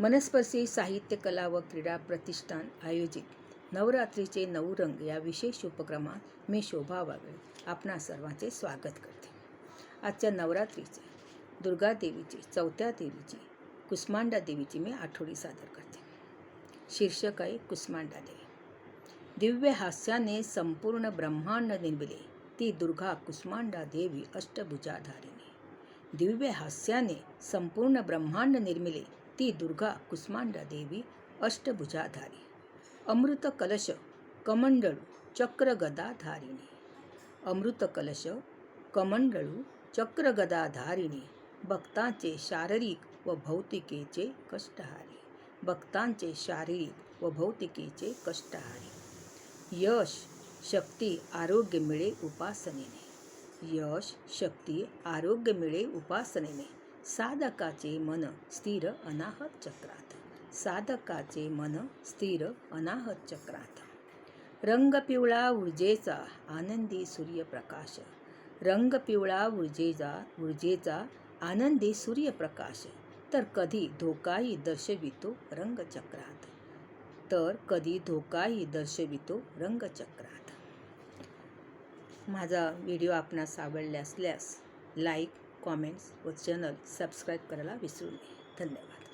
मनस्पर्शी साहित्य कला व क्रीडा प्रतिष्ठान आयोजित नवरात्रीचे नऊ रंग या विशेष उपक्रमात मी शोभा वागळे आपणा सर्वांचे स्वागत करते. आजच्या नवरात्रीचे दुर्गादेवीची चौथ्या देवीची कुस्मांडा देवीची मी आठवडी सादर करते. शीर्षक आहे कुस्मांडा देवी. दिव्य हास्याने संपूर्ण ब्रह्मांड निर्मिले ती दुर्गा कुस्मांडा देवी अष्टभुजाधारिणी. दिव्य हास्याने संपूर्ण ब्रह्मांड निर्मिले ती दुर्गा कुसमांडा देवी अष्टभुजाधारी. अमृत कलश कमंडळू चक्रगदाधारिणी. अमृत कलश कमंडळू चक्रगदाधारिणी. भक्तांचे शारीरिक व भौतिकेचे कष्टहारी. भक्तांचे शारीरिक व भौतिकेचे कष्टहारी. यश शक्ती आरोग्य मिळे उपासनेने. यश शक्ती आरोग्य मिळे उपासनेने. साधकाचे मन स्थिर अनाहत चक्रात. साधकाचे मन स्थिर अनाहत चक्रात. रंग पिवळा ऊर्जेचा आनंदी सूर्यप्रकाश. रंग पिवळा ऊर्जेचा ऊर्जेचा आनंदी सूर्यप्रकाश. तर कधी धोकाही दर्शवितो रंगचक्रात. तर कधी धोकाही दर्शवितो रंगचक्रात. माझा व्हिडिओ आपणास आवडला असल्यास लाईक कॉमेंट्स व चॅनल सबस्क्राईब करायला विसरू नये. धन्यवाद.